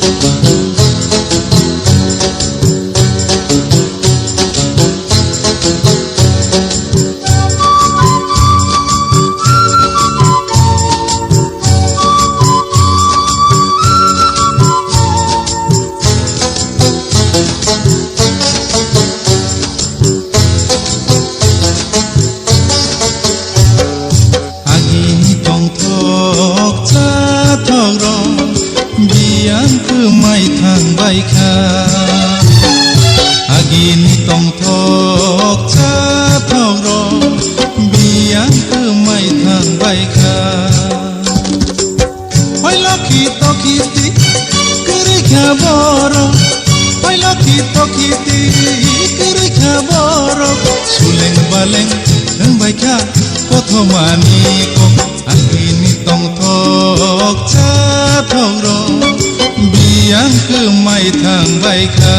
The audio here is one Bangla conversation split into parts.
Música ดินต้องทอกชาพอกรองเบียงคือไม่ทางใบคาไปยลอกีตอกีติกรีแค่บอรองไปลอกีตอกีติกรีแค่บอรองสุเลงบาเลงทังใบคาพอทมานีก็อันนต้องทอกชาพอกรองเบียงคือไม่ทางใบคา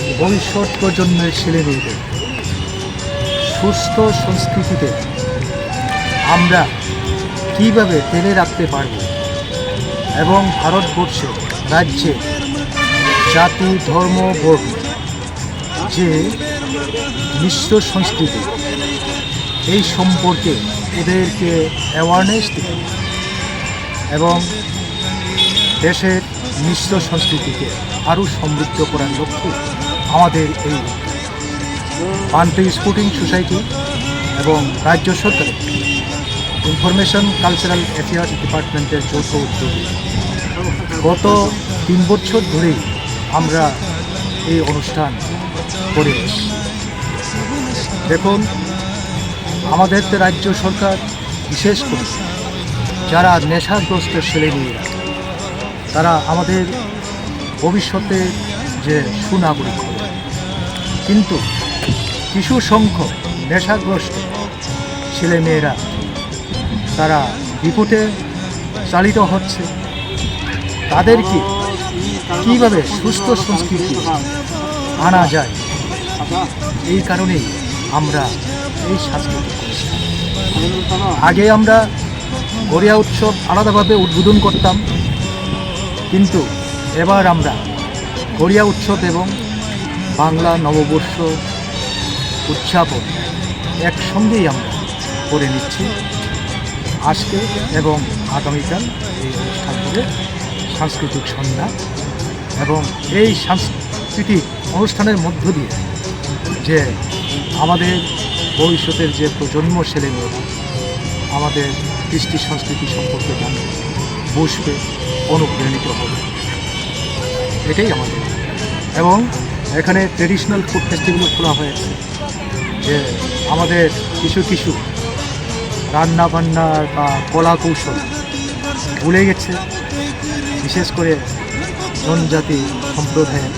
ভবিষ্যৎ প্রজন্মের ছেলেমেয়েদের সুস্থ সংস্কৃতিতে আমরা কীভাবে টেনে রাখতে পারব? এবং ভারতবর্ষে রাজ্যে জাতি, ধর্ম, বর্ণ যে মিশ্র সংস্কৃতি, এই সম্পর্কে ওদেরকে অ্যাওয়ারনেস দিতে এবং দেশের মিশ্র সংস্কৃতিকে আরও সমৃদ্ধ করার লক্ষ্যে আমাদের এই পান্টি স্পোর্টিং সোসাইটি এবং রাজ্য সরকারের ইনফরমেশন কালচারাল অ্যাফেয়ার্স ডিপার্টমেন্টের যৌথ উদ্যোগে গত তিন বছর ধরেই আমরা এই অনুষ্ঠান করে দেখুন, আমাদের তো রাজ্য সরকার বিশেষ করে যারা নেশাগ্রস্ত ছেলেমেয়েরা, তারা আমাদের ভবিষ্যতে যে সুনাগরিক কিন্তু কিছু সংখ্যক নেশাগ্রস্ত ছেলেমেয়েরা তারা বিপদে চালিত হচ্ছে। তাদেরকে কীভাবে সুস্থ সংস্কৃতি আনা যায়? এই কারণেই আমরা এই সাংস্কৃতিক আগে আমরা গড়িয়া উৎসব আলাদাভাবে উদ্বোধন করতাম, কিন্তু এবার আমরা গড়িয়া উৎসব এবং বাংলা নববর্ষ উদযাপন একসঙ্গেই আমরা করে নিচ্ছি। আজকে এবং আগামীকাল এই অনুষ্ঠান হবে সাংস্কৃতিক সন্ধ্যা এবং এই সাংস্কৃতিক অনুষ্ঠানের মধ্য দিয়ে যে আমাদের ভবিষ্যতের যে প্রজন্ম ছেলেমেয়েরা আমাদের কৃষ্টি সংস্কৃতি সম্পর্কে জানবে, বুঝবে, অনুপ্রাণিত হবে। এটাই আমাদের। এবং এখানে ট্রেডিশনাল ফুড ফেস্টিভ্যালও খোলা হয়েছে যে আমাদের কিছু কিছু রান্না বান্নার বা কলা কৌশল ভুলে গেছে বিশেষ করে জনজাতি সম্প্রদায়ের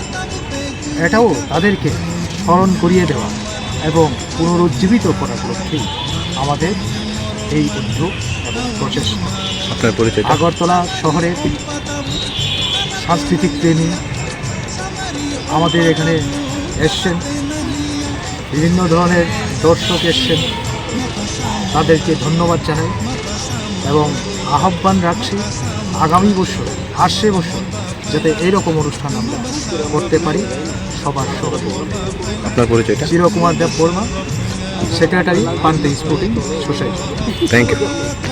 এটাও তাদেরকে স্মরণ করিয়ে দেওয়া এবং পুনরুজ্জীবিত করার লক্ষ্যেই আমাদের এই উদ্যোগ এবং প্রচেষ্টা। আপনার পরিচয় আগরতলা শহরের সাংস্কৃতিক প্রেমী আমাদের এখানে এসছেন। বিভিন্ন ধরনের দর্শক এসছেন। তাদেরকে ধন্যবাদ জানাই এবং আহ্বান রাখছি আগামী বছর আসছে বছর যাতে এইরকম অনুষ্ঠান আমরা করতে পারি সবার সহযোগিতা আপনার পরিচয়টা? Chirakumar Dev Barma secretary Pante sporting society. Thank you